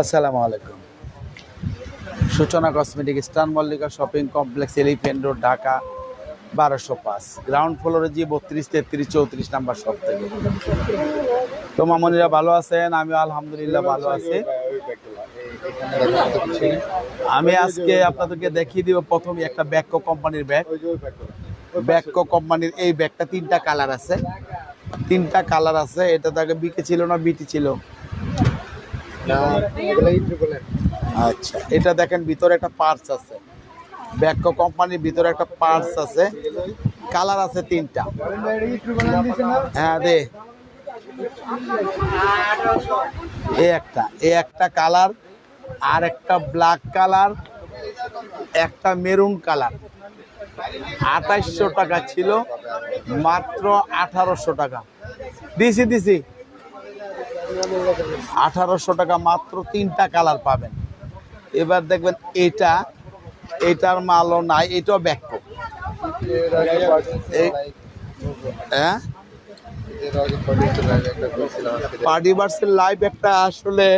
আসসালামু আলাইকুম। সূচনা কসমেটিক স্টান Mallika shopping complex Elephant Road, Dhaka, বারোশো পাঁচ। গ্রাউন্ড ফ্লোরে যে বত্রিশ, তেত্রিশ, চৌত্রিশ নাম্বার শপ থেকে। তো মামনিরা ভালো আছেন? আমি আলহামদুলিল্লাহ ভালো আছি। আমি আজকে আপনাদেরকে দেখিয়ে দিব প্রথমে একটা ব্যাকো কোম্পানির ব্যাগ। ব্যাকো কোম্পানির এই ব্যাগটা তিনটা কালার আছে। তিনটা কালার আছে। এটা তাকে বিকে ছিল না বিটি ছিল? আচ্ছা এটা দেখেন, ভিতরে একটা পার্টস আছে। ব্যাকো কোম্পানির ভিতরে একটা পার্টস আছে। কালার আছে তিনটা। হ্যাঁ দে। এই একটা এই একটা কালার আর একটা ব্ল্যাক কালার একটা মেরুন কালার আঠাইশশো টাকা ছিল, মাত্র আঠারোশো টাকা। দিছি দিছি। আঠারোশো টাকা মাত্র তিনটা কালার পাবেন। এবার দেখবেন এটা, এটার মালও নাই, এটাও ব্যাক হ্যাঁ? পার্টি বার্সের লাইভ একটা আসলে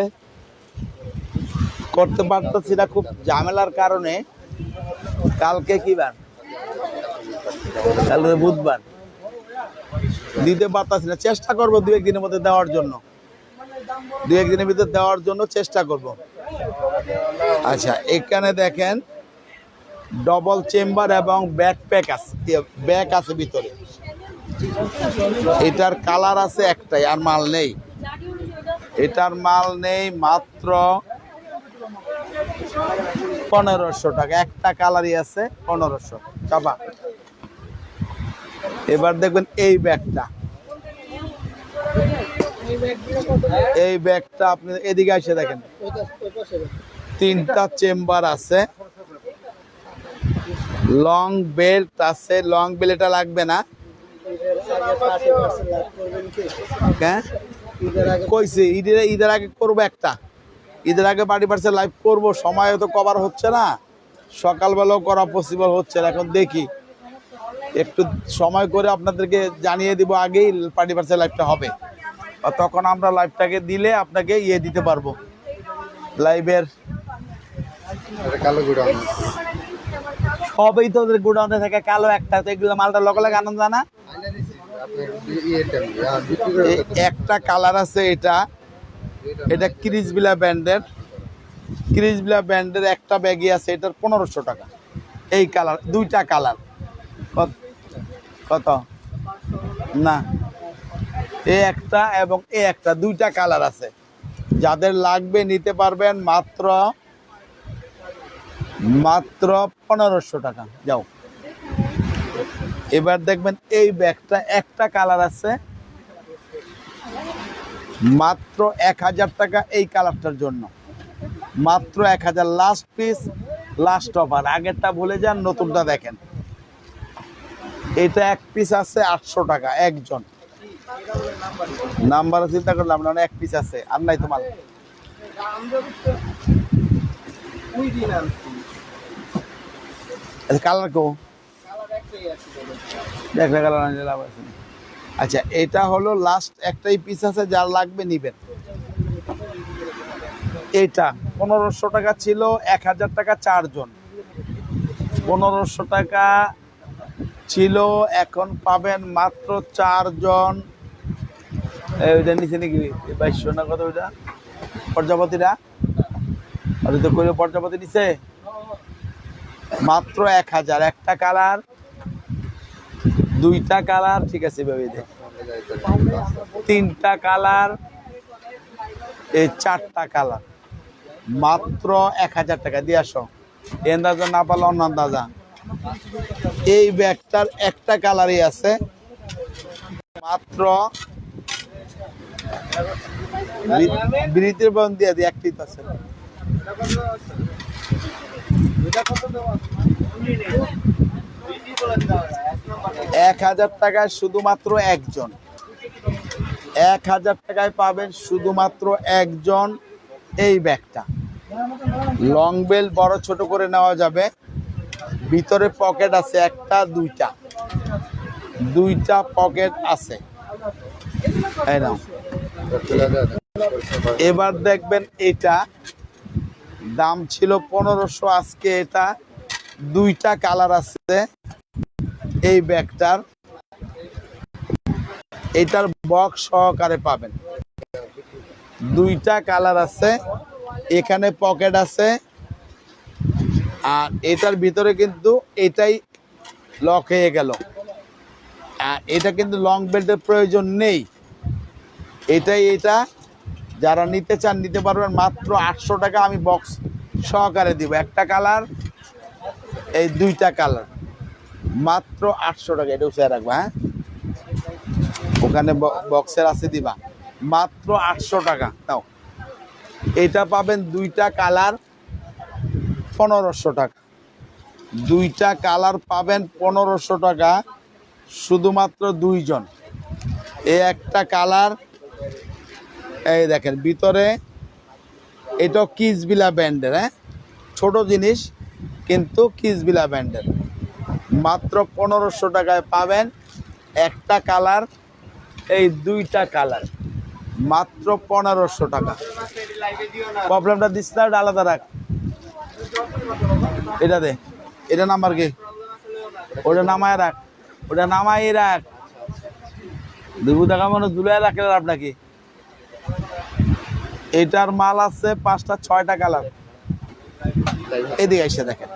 করতে পারতেছি না, খুব ঝামেলার কারণে। কালকে কি বার? কালকে বুধবার। দিতে পারতাছি না, চেষ্টা করব দু একদিনের মধ্যে দেওয়ার জন্য। দু একদিনের ভিতরে দেওয়ার জন্য চেষ্টা করব। আচ্ছা এখানে দেখেন ডবল চেম্বার এবং ব্যাকপ্যাক আছে ব্যাক আছে ভিতরে। এটার কালার আছে একটাই, আর মাল নেই। এটার মাল নেই মাত্র পনেরোশো টাকা, একটা কালারই আছে পনেরোশো, চাপা। এবার দেখবেন এই ব্যাগটা। এই ব্যাগটা আপনি এদিকে এসে দেখেন। তিনটা চেম্বার আছে। লং বেল্ট আছে। লং বেল্ট এটা লাগবে না। হ্যাঁ? কইছি, ঈদের ঈদের আগে করব একটা। ঈদের আগে বাড়ি পার্সে লাইভ করব। সময় তো কভার হচ্ছে না। সকালবেলাও করা পসিবল হচ্ছে না। এখন দেখি। একটু সময় করে আপনাদেরকে জানিয়ে দিব আগেই পার্টি পার্সে লাইভটা হবে। তখন আমরা লাইভটাকে দিলে আপনাকে ইয়ে দিতে পারব। লাইভের সবই তো গোডাউনে থাকে, কালো একটা, তো এগুলো মালটা লগে লগে আনন্দ জানা একটা কালার আছে এটা এটা ক্রিজবিলা ব্যান্ডের ক্রিজবিলা ব্যান্ডের একটা ব্যাগই আছে, এটার পনেরোশো টাকা। এই কালার দুইটা কালার কত? না। এই একটা এবং এ একটা, দুইটা কালার আছে। যাদের লাগবে নিতে পারবেন মাত্র মাত্র পনেরোশো টাকা। যাও। এবার দেখবেন এই ব্যাগটা একটা কালার আছে। মাত্র এক হাজার টাকা এই কালারটার জন্য। মাত্র এক হাজার লাস্ট পিস লাস্ট অফার আগেরটা ভুলে যান, নতুনটা দেখেন। এটা এক পিস আছে আটশো টাকা, একজন। নাম্বার চিন্তা করলাম না এক পিস আছে। আর নাই তোমার কালার কো একটা কালার আছে আচ্ছা এটা হলো লাস্ট একটাই পিস আছে যার লাগবে নিবেন। এটা পনেরোশো টাকা ছিল, এক হাজার টাকা চারজন। পনেরোশো টাকা ছিল, এখন পাবেন মাত্র চারজন। ওইটা নিচে নাকি বাইশশো না কত ওইটা? প্রজাপতিরা আর তো করে প্রজাপতি নিচে? মাত্র এক হাজার। একটা কালার, দুইটা কালার, ঠিক আছে এভাবে দে তিনটা কালার, এই চারটা কালার। মাত্র এক হাজার টাকা, দিয়ে আসো। এই আন্দাজা না পারলে অন্য আন্দাজা এই ব্যাগটার একটা কালারই আছে। মাত্র বিরিতির বন দিয়ে দিই, একটি আছে। এক হাজার টাকায় শুধুমাত্র একজন। এক হাজার টাকায় পাবেন শুধুমাত্র একজন এই ব্যাগটা। লং বেল বড় ছোট করে নেওয়া যাবে। ভিতরে পকেট আছে একটা, দুইটা। দুইটা পকেট আছে। এই নাও। এবার দেখবেন এটা দাম ছিল পনেরোশো, আজকে এটা দুইটা কালার আছে এই ব্যাগটার। এটার বক্স সহকারে পাবেন। দুইটা কালার আছে, এখানে পকেট আছে, আর এটার ভিতরে কিন্তু এটাই লক হয়ে গেল। এটা কিন্তু লং বেল্টের প্রয়োজন নেই। এটাই এটা। যারা নিতে চান, নিতে পারবেন। মাত্র আটশো টাকা আমি বক্স সহকারে দিব। একটা কালার এই দুইটা কালার মাত্র আটশো টাকা। এটা উঠে রাখবা হ্যাঁ? ওখানে বক্সের আছে দিবা। মাত্র আটশো টাকা। তাও এটা পাবেন দুইটা কালার পনেরোশো টাকা। দুইটা কালার পাবেন পনেরোশো টাকা। শুধুমাত্র দুইজন। এ একটা কালার এই দেখেন, ভিতরে এটা কিসবিলা ব্যান্ডের হ্যাঁ? ছোট জিনিস, কিন্তু কিসবিলা ব্যান্ডের। মাত্র পনেরোশো টাকায় পাবেন একটা কালার, এই দুইটা কালার। মাত্র পনেরোশো টাকা। প্রবলেমটা দিস না আলাদা রাখ। এটা দে, এটা নাম্বার কি? ওটা নামায় রাখ, ওটা নামাই রাখ। দুবু টাকা মনে ঝুলাই রাখলে আপনাকে এটার মাল আছে পাঁচটা ছয়টা কালার। এদিকে এসে দেখেন।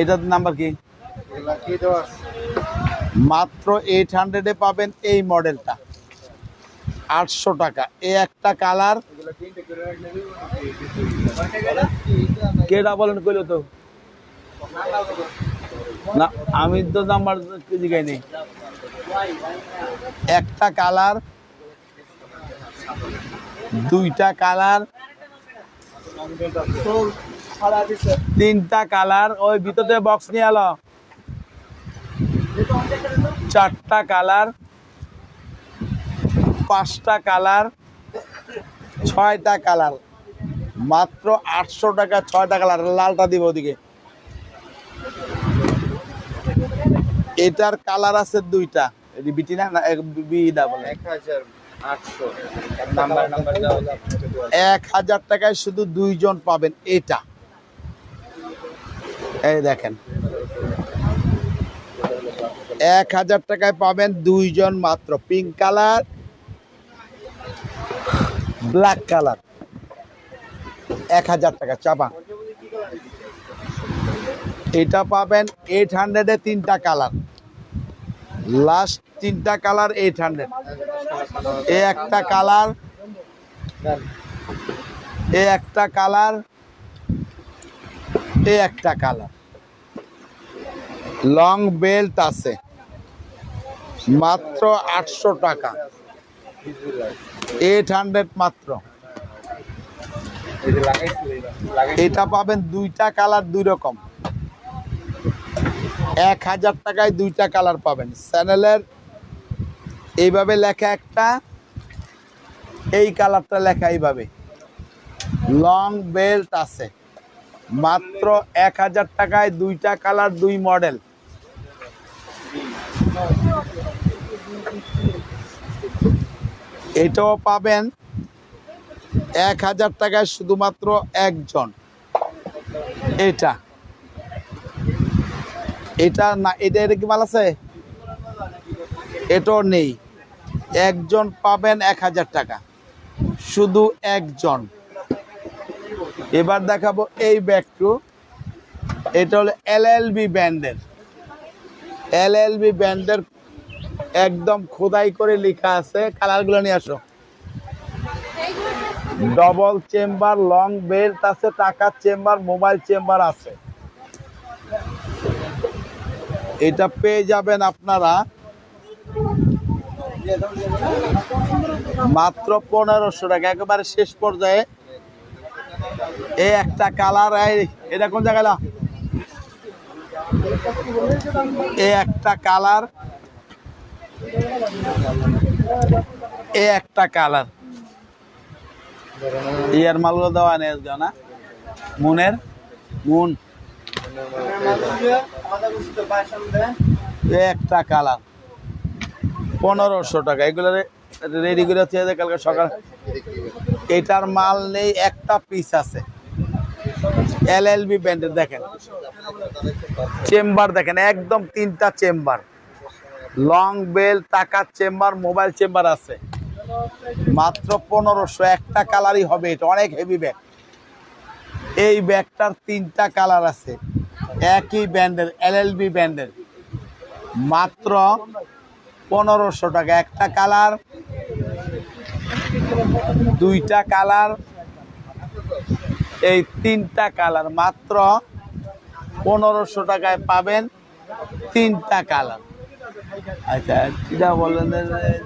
এটার নাম্বার কি? মাত্র এইট হান্ড্রেডে পাবেন এই মডেলটা। আটশো টাকা। এই একটা কালার। কেটা বলেন কইলো তো? না আমি তো নাম্বার জিগাই নেই। একটা কালার। দুইটা কালার। তিনটা কালার। ওই ভিতরে বক্স নিয়ে এলো। চারটা কালার। পাঁচটা কালার। ছয়টা কালার। মাত্র আটশো টাকা, ছয়টা কালার। লালটা দিব ওদিকে। এটার কালার আছে দুইটা। বিটি না? বলে এক হাজার এক হাজার টাকায় শুধু দুইজন পাবেন এটা। এই দেখেন। এক হাজার টাকায় পাবেন দুইজন মাত্র। পিঙ্ক কালার ব্ল্যাক কালার এক হাজার টাকা, চাপা। এটা পাবেন এইট হান্ড্রেডে তিনটা কালার লাস্ট তিনটা কালার এইট হান্ড্রেড এ একটা কালার, এ একটা কালার, এ একটা কালার। লং বেল্ট আছে, মাত্র আটশো টাকা। এইট হান্ড্রেড মাত্র। এটা পাবেন দুইটা কালার দুই রকম। এক হাজার টাকায় দুইটা কালার পাবেন। চ্যানেলের এইভাবে লেখা একটা, এই কালারটা লেখা এইভাবে। লং বেল্ট আছে। মাত্র এক হাজার টাকায় দুইটা কালার, দুই মডেল। এটাও পাবেন এক হাজার টাকায় শুধুমাত্র একজন। এটা। এটা না, এটা এটা কি মাল আছে? এটাও নেই। একজন পাবেন এক হাজার টাকা। শুধু একজন। এবার দেখাবো এই ব্যাগটু এটা হলো এল এল বি ব্যান্ডের এল এল বি ব্যান্ডের একদম খোদাই করে লেখা আছে। কালারগুলো নিয়ে আসো। ডবল চেম্বার, লং বেল্ট আছে টাকার চেম্বার, মোবাইল চেম্বার আছে। এটা পেয়ে যাবেন আপনারা মাত্র পনেরোশো টাকা, একেবারে শেষ পর্যায়ে। এই একটা কালার এটা কোন জায়গায় এই একটা কালার। এ একটা কালার। ইয়ার মালগুলো দেওয়া নেই না? মুনের? মুন। এ একটা কালার। পনেরোশো টাকা। এগুলো রেডি করে হচ্ছে কালকে সকাল এটার মাল নেই, একটা পিস আছে। এল এল বি ব্যান্ডের দেখেন। চেম্বার দেখেন, একদম তিনটা চেম্বার। লং বেল টাকার চেম্বার, মোবাইল চেম্বার আছে। মাত্র পনেরোশো, একটা কালারই হবে এটা, অনেক হেভি ব্যাগ এই ব্যাগটার তিনটা কালার আছে। একই ব্যান্ডের এল এল বি ব্যান্ডের মাত্র পনেরোশো টাকা। একটা কালার, দুইটা কালার, এই তিনটা কালার মাত্র পনেরোশো টাকায় পাবেন তিনটা কালার। আচ্ছা টিডা বলেন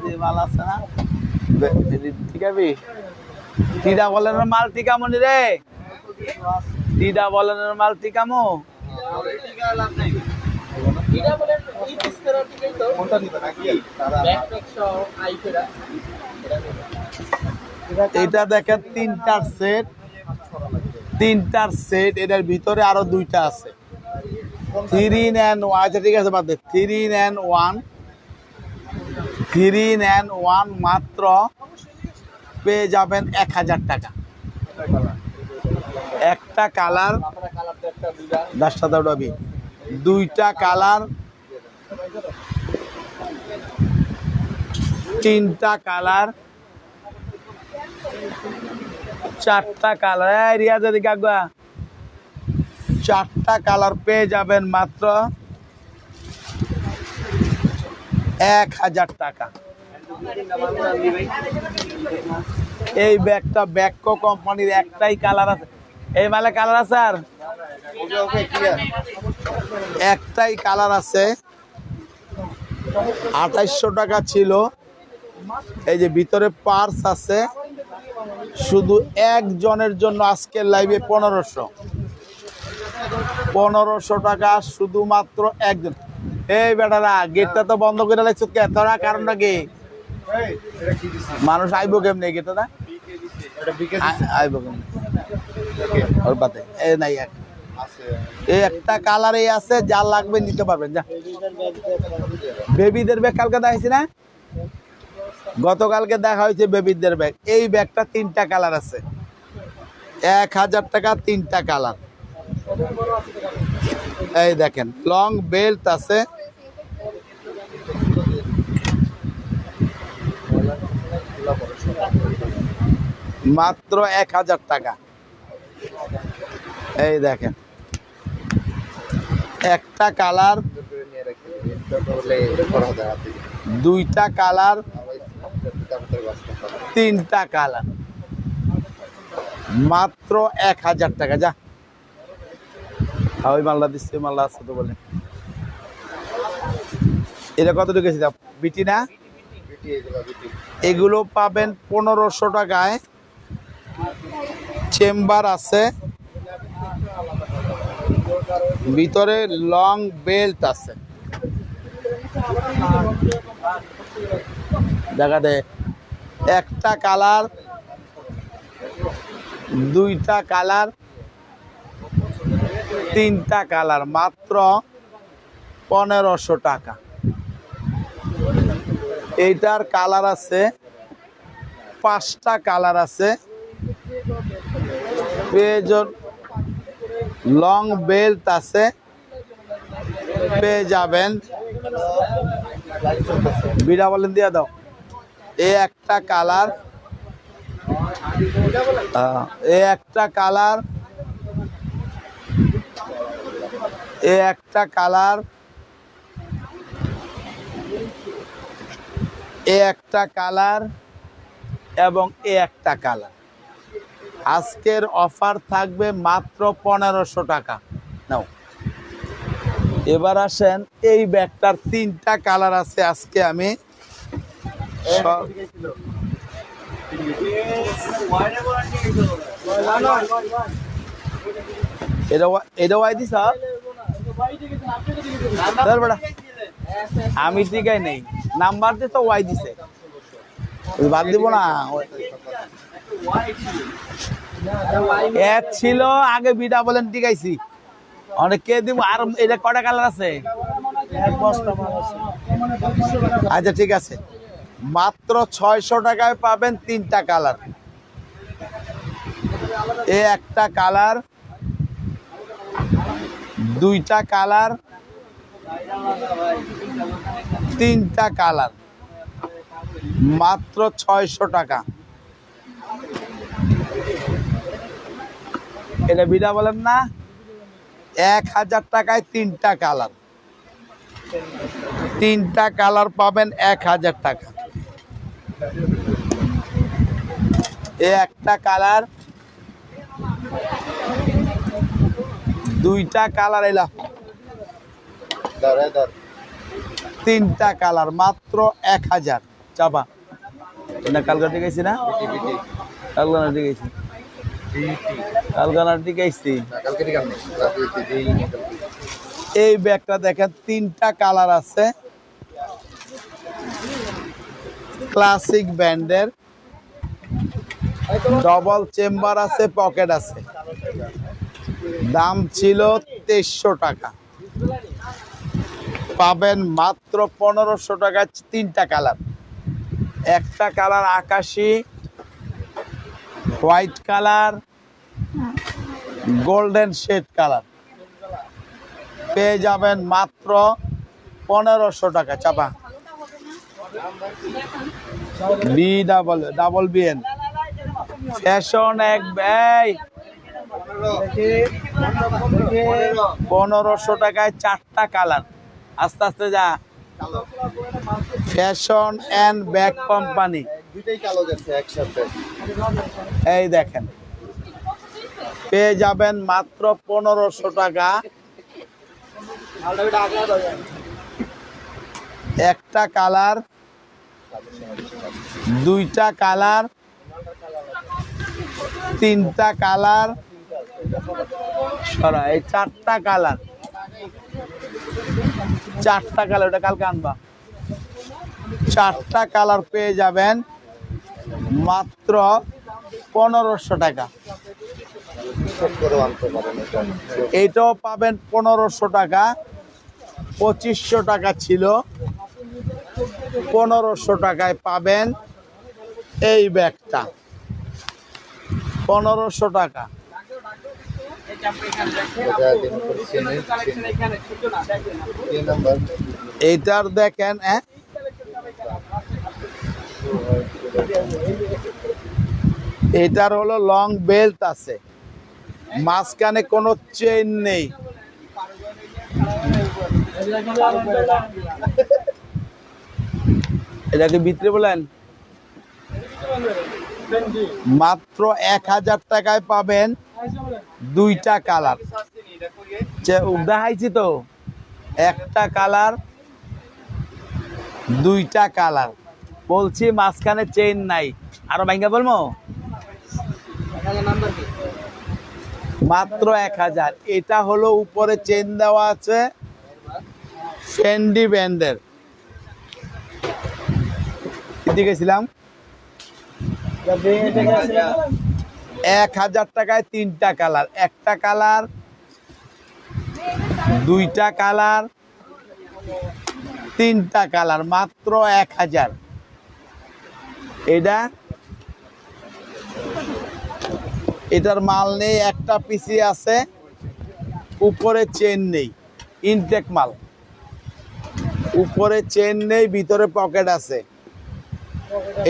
যে মাল আছে না? ঠিক আছে? টিডা বলেন মাল টিকামনি রে। টিডা বলেন মাল টিকামো এটা দেখেন, তিনটার সেট তিনটার সেট এটার ভিতরে আরও দুইটা আছে। থ্রি ন্যান আচ্ছা ঠিক আছে, বাদ three in one three in one মাত্র পেয়ে যাবেন এক হাজার টাকা। একটা কালার দশটা দৌড়াবি দুইটা কালার তিনটা কালার। চারটা কালার। রিয়াজ এদিকে আগুয়া চারটা কালার পেয়ে যাবেন মাত্র এক হাজার টাকা। এই ব্যাগটা ব্যাকো কোম্পানির একটাই কালার আছে। এই মালে কালার আছে আর? একটাই কালার আছে। আঠাইশশো টাকা ছিল। এই যে ভিতরে পার্স আছে। শুধু একজনের জন্য আজকের লাইভে পনেরোশো। পনেরোশো টাকা শুধুমাত্র একজন। এই বেটারা গেটটা তো বন্ধ করে লাগছে কে? তোরা কারণটা কি মানুষ আইব কেমনে গেটটা আইব কেমনে? ওর পাতে এ নাই এক। একটা কালারে আছে, যা লাগবে নিতে পারবেন, যা। বেবিদের ব্যাগ কালকে দেখাইছি না? গতকালকে দেখা হয়েছে বেবিদের ব্যাগ এই ব্যাগটা তিনটা কালার আছে। এক হাজার টাকা তিনটা কালার এই দেখেন লং বেল্ট আছে। মাত্র এক হাজার টাকা। এই দেখেন। একটা কালার, দুইটা কালার, তিনটা কালার। মাত্র এক হাজার টাকা, যা। ওই মালটা দিচ্ছে মালটা আছে তো বলে। এটা কত ঢুকেছি বিটি না? এগুলো পাবেন পনেরোশো টাকায়। চেম্বার আছে। ভিতরে লং বেল্ট আছে। দেখা দে, একটা কালার, দুইটা কালার, তিনটা কালার, মাত্র পনেরোশো টাকা। এইটার কালার আছে, পাঁচটা কালার আছে। প্রয়োজন লং বেল্ট আছে। পেয়ে যাবেন। বিড়া বলেন, দিয়া দাও। এ একটা কালার। এ একটা কালার। এ একটা কালার। এ একটা কালার এবং এ একটা কালার। আজকের অফার থাকবে মাত্র পনেরোশো টাকা। নাও। এবার আসেন, এই ব্যাগটার তিনটা কালার আছে আজকে আমি। দিস আমি ঠিকাই নেই। নাম্বার দিয়ে তো ওয়াই দিছে। বাদ দিব না। এক ছিল আগে বিডা বলেন টিকাইছি অনেক কে দিব, আর এটা কটা কালার আছে? আচ্ছা ঠিক আছে। মাত্র ছয়শো টাকায় পাবেন তিনটা কালার। এ একটা কালার, দুইটা কালার, তিনটা কালার। মাত্র ছয়শো টাকা। এটা বিডা বলেন না, এক হাজার টাকায় তিনটা কালার। তিনটা কালার পাবেন এক হাজার টাকা। একটা কালার, দুইটা কালার এলা। তিনটা কালার, মাত্র এক হাজার। চাপা। না কালকাটি গেছি না? কালকানাটি গেছি কালকানাটি গেছি এই ব্যাগটা দেখেন তিনটা কালার আছে। ক্লাসিক ব্যান্ডের ডবল চেম্বার আছে পকেট আছে। দাম ছিল তেইশশো টাকা। পাবেন মাত্র পনেরোশো টাকা তিনটা কালার। একটা কালার আকাশি white colour, golden shade colour. পেয়ে যাবেন মাত্র পনেরোশো টাকা, চাপা। B double double BN fashion এক ব্যয় পনেরোশো টাকায় চারটা কালার। আস্তে আস্তে যা। Fashion and bag company. দুইটাই কালো যাচ্ছে একসাথে। এই দেখেন। পেয়ে যাবেন মাত্র পনেরোশো টাকা। একটা কালার, দুইটা কালার, তিনটা কালার, সরা, এই চারটা কালার। চারটা কালার, ওটা কালকে আনবা। চারটা কালার পেয়ে যাবেন। মাত্র পনেরোশো টাকা। এইটাও পাবেন পনেরোশো টাকা। পঁচিশশো টাকা ছিল। পনেরোশো টাকায় পাবেন এই ব্যাগটা। পনেরোশো টাকা। এইটার দেখেন হ্যাঁ? এটার হলো লং বেল্ট আছে। মাঝখানে কোনো চেইন নেই। এটাকে বিক্রি বলেন? মাত্র এক হাজার টাকায় পাবেন দুইটা কালার। দেখাইছি তো। একটা কালার, দুইটা কালার। বলছি মাঝখানে চেইন নাই। আরও ভাঙ্গা বলব মাত্র এক হাজার। এটা হলো উপরে চেন দেওয়া আছে ফেন্ডি ব্যান্ডের গেছিলাম এক হাজার টাকায় তিনটা কালার। একটা কালার, দুইটা কালার, তিনটা কালার। মাত্র এক হাজার। এটা? এটার মাল নেই, একটা পিসি আছে, উপরে চেন নেই ইনটেক মাল। উপরে চেন নেই, ভিতরে পকেট আছে।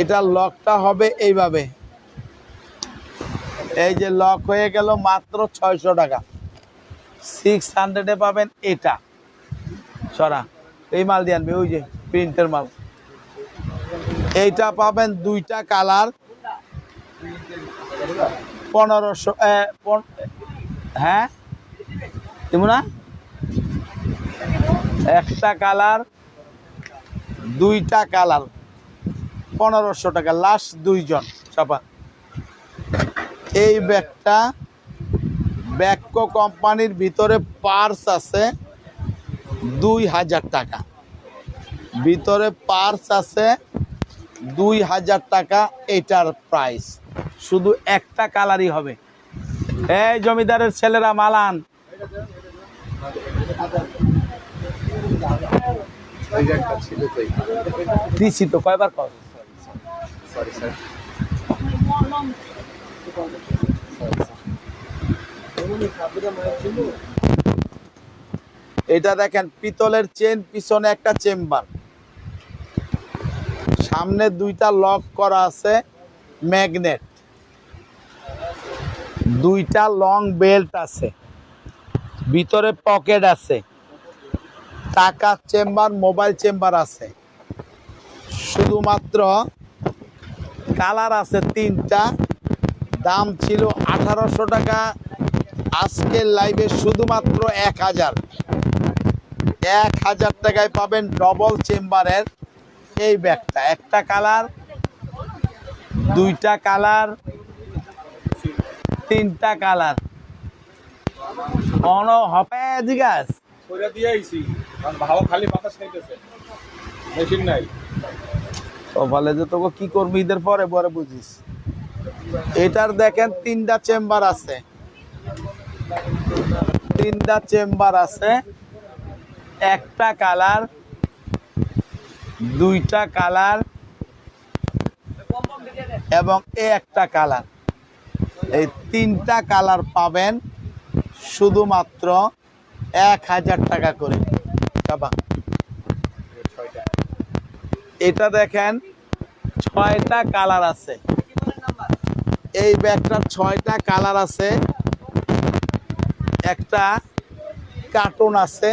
এটা লকটা হবে এইভাবে। এই যে লক হয়ে গেল মাত্র ছয়শো টাকা। সিক্স হান্ড্রেডে পাবেন এটা। সরা, এই মাল দিয়ে আনবে, ওই যে প্রিন্টের মাল। এইটা পাবেন দুইটা কালার। পনেরোশো হ্যাঁ? তেমন না একটা কালার, দুইটা কালার। পনেরোশো টাকা, লাস্ট দুইজন, চাপা। এই ব্যাগটা ব্যাকো কোম্পানির ভিতরে পার্স আছে দুই হাজার টাকা। ভিতরে পার্স আছে দুই হাজার টাকা এটার প্রাইস শুধু একটা কালারই হবে। এই জমিদারের ছেলেরা মালান। দিছি তো, কয়বার এটা দেখেন, পিতলের চেন পিছনে একটা চেম্বার সামনে দুইটা লক করা আছে, ম্যাগনেট। দুইটা লং বেল্ট আছে, ভিতরে পকেট আছে, টাকা চেম্বার, মোবাইল চেম্বার আছে। শুধুমাত্র কালার আছে তিনটা, দাম ছিল আঠারোশো টাকা। আজকের লাইভে শুধুমাত্র এক হাজার। এক হাজার টাকায় পাবেন ডবল চেম্বারের এই ব্যাগটা একটা কালার দুইটা কালার তিনটা কালার। অন হবে জিগাস কইরা দিয়ে আইছি কারণ খালি বাতাস খাইতেছে। মেশিন নাই। ও বলে যে তোকে কি করবি ঈদের পরে পরে বুঝিস। এটার দেখেন তিনটা চেম্বার আছে। তিনটা চেম্বার আছে। একটা কালার দুইটা কালার এবং এ একটা কালার। এই তিনটা কালার পাবেন শুধুমাত্র এক হাজার টাকা করে। এটা দেখেন, ছয়টা কালার আছে। এই ব্যাগটার ছয়টা কালার আছে। একটা কার্টুন আছে।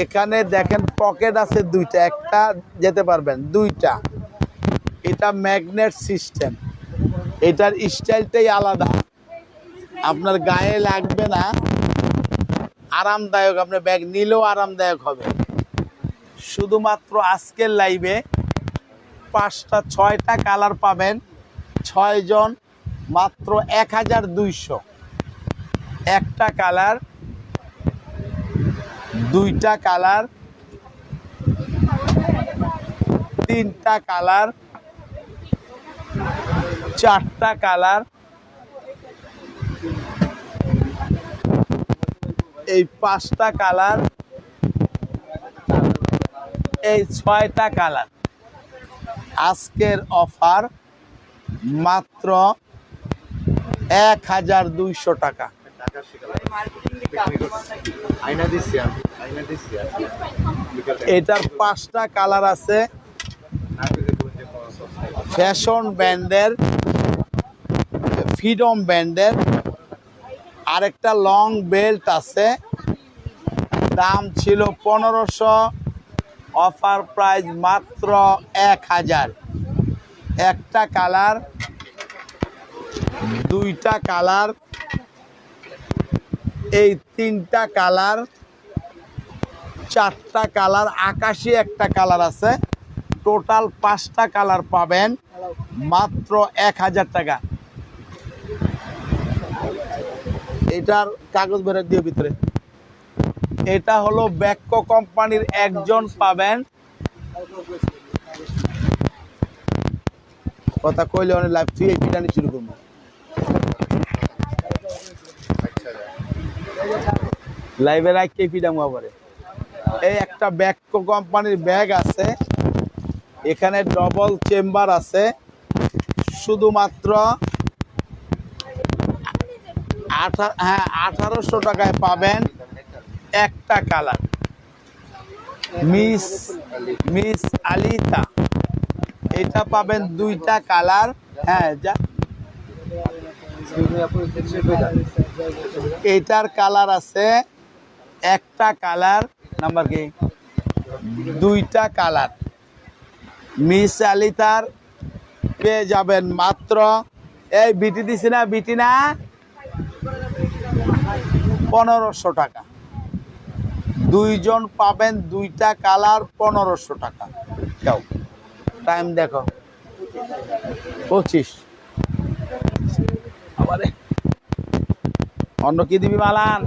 এখানে দেখেন পকেট আছে দুইটা, একটা যেতে পারবেন, দুইটা। এটা ম্যাগনেট সিস্টেম। এটার স্টাইলটাই আলাদা। আপনার গায়ে লাগবে না, আরামদায়ক। আপনার ব্যাগ নিলেও আরামদায়ক হবে। শুধুমাত্র আজকের লাইভে পাঁচটা, ছয়টা কালার পাবেন। ছয়জন, মাত্র এক হাজার দুইশো। একটা কালার দুইটা কালার, তিনটা কালার, চারটা কালার। এই পাঁচটা কালার, এই ছয়টা কালার। আজকের অফার মাত্র এক হাজার দুইশো টাকা। এটার পাঁচটা কালার আছে। ফ্যাশন ব্যান্ডের ফ্রিডম ব্যান্ডের, আরেকটা লং বেল্ট আছে। দাম ছিল পনেরোশো অফার প্রাইস মাত্র এক হাজার। একটা কালার, দুইটা কালার এই তিনটা কালার, চারটা কালার, আকাশি একটা কালার আছে। টোটাল পাঁচটা কালার পাবেন, মাত্র এক হাজার টাকা। এটার কাগজ বেরো দিয়ে ভিতরে। এটা হলো ব্যাক্য কোম্পানির একজন পাবেন। কথা কইলে অনেক লাইভ তুই এই শুরু করব। লাইভে রাখকে পিটামু আবারে এই একটা ব্যাক্য কোম্পানির ব্যাগ আছে। এখানে ডবল চেম্বার আছে। শুধুমাত্র আঠা হ্যাঁ আঠারোশো টাকায় পাবেন একটা কালার মিস মিস আলিতা। এটা পাবেন দুইটা কালার হ্যাঁ যা। এটার কালার আছে একটা কালার, নাম্বার কি? দুইটা কালার। মিস আলি তার পেয়ে যাবেন মাত্র। এই বিটি দিছি না, বিটি না? পনেরোশো টাকা। দুইজন পাবেন দুইটা কালার, পনেরোশো টাকা। যাও টাইম দেখো। পঁচিশ। আবারে। অন্য কি দিবি মালান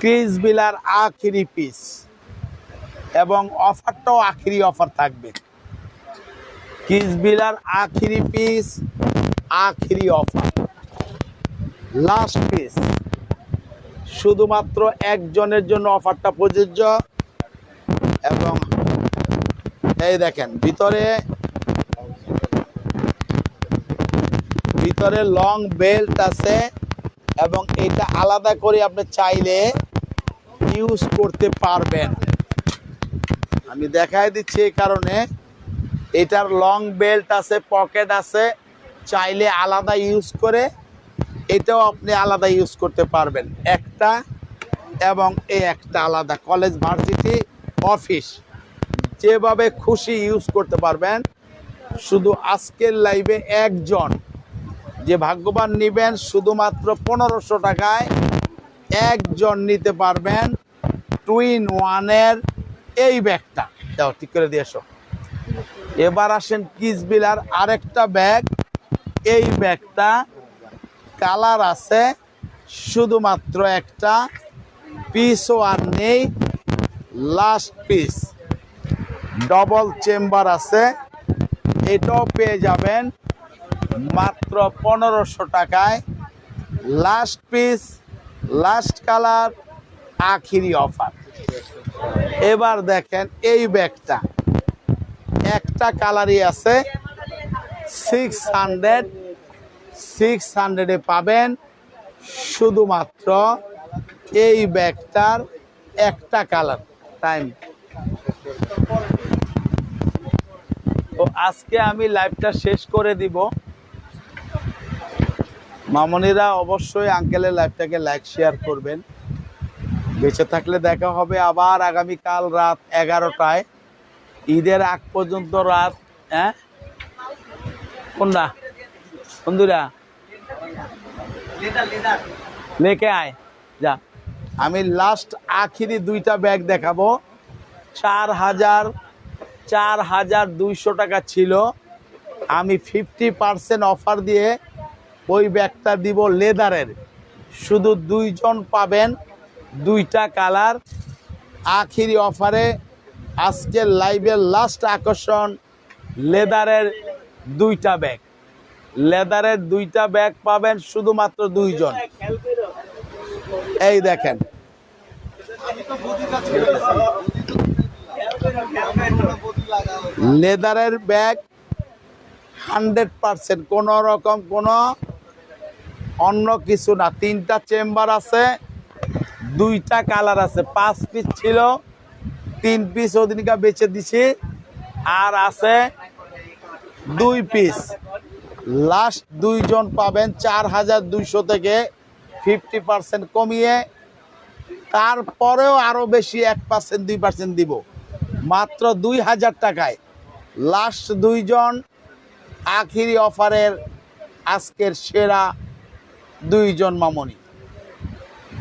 ক্রিস বিলার আখিরি পিস। এবং অফারটাও আখিরি অফার থাকবে। ক্রিস বিলার আখিরি পিস, আখিরি অফার। Last piece. শুধুমাত্র একজনের জন্য অফারটা প্রযোজ্য। এবং এই দেখেন, ভিতরে ভিতরে লং বেল্ট আছে এবং এটা আলাদা করে আপনি চাইলে ইউজ করতে পারবেন। আমি দেখাই দিচ্ছি এই কারণে। এটার লং বেল্ট আছে পকেট আছে, চাইলে আলাদা ইউজ করে এটাও আপনি আলাদা ইউজ করতে পারবেন। একটা এবং এই একটা আলাদা। কলেজ ভার্সিটি অফিস যেভাবে খুশি ইউজ করতে পারবেন। শুধু আজকের লাইভে একজন যে ভাগ্যবান নিবেন শুধুমাত্র পনেরোশো টাকায় একজন নিতে পারবেন টুইন ওয়ানের এই ব্যাগটা। দাও, ঠিক করে দিয়ে এসো। এবার আসেন কিসবিলার আরেকটা ব্যাগ। এই ব্যাগটা কালার আছে, শুধুমাত্র একটা পিসও আর নেই লাস্ট পিস ডবল চেম্বার আছে, এটাও পেয়ে যাবেন মাত্র পনেরোশো টাকায় লাস্ট পিস লাস্ট কালার আখিরি অফার এবার দেখেন এই ব্যাগটা। একটা কালারই আছে সিক্স হান্ড্রেড সিক্স হান্ড্রেডে পাবেন। শুধুমাত্র এই ব্যাগটার একটা কালার টাইম তো আজকে আমি লাইভটা শেষ করে দিব। মামনিরা অবশ্যই আঙ্কেলের লাইভটাকে লাইক শেয়ার করবেন। বেঁচে থাকলে দেখা হবে আবার আগামীকাল রাত এগারোটায়। ঈদের আগ পর্যন্ত রাত হ্যাঁ? কোনটা? বন্ধুরা? লেকে আয়। যা। আমি লাস্ট আখিরি দুইটা ব্যাগ দেখাবো। চার হাজার চার হাজার দুইশো টাকা ছিল। আমি ফিফটি পার্সেন্ট অফার দিয়ে ওই ব্যাগটা দিব লেদারের। শুধু দুইজন পাবেন দুইটা কালার। আখিরি অফারে আজকের লাইভের লাস্ট আকর্ষণ লেদারের দুইটা ব্যাগ। লেদারের দুইটা ব্যাগ পাবেন শুধুমাত্র দুইজন। এই দেখেন। লেদারের ব্যাগ হান্ড্রেড পারসেন্ট। কোনো রকম কোনো অন্য কিছু না। তিনটা চেম্বার আছে, দুইটা কালার আছে। পাঁচ পিস ছিল, তিন পিস ওদিনকা বেচে দিছি। আর আছে দুই পিস লাস্ট দুইজন পাবেন চার হাজার দুইশো থেকে ফিফটি পার্সেন্ট কমিয়ে। তারপরেও আরও বেশি এক পার্সেন্ট দুই পার্সেন্ট দিব। মাত্র দুই হাজার টাকায়। লাস্ট দুইজন আখিরি অফারের আজকের সেরা দুইজন মামনি।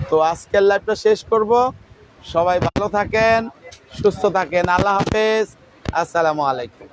তো আজকের লাইভটা শেষ করব। সবাই ভালো থাকেন, সুস্থ থাকেন। আল্লাহ হাফেজ। আসসালামু আলাইকুম।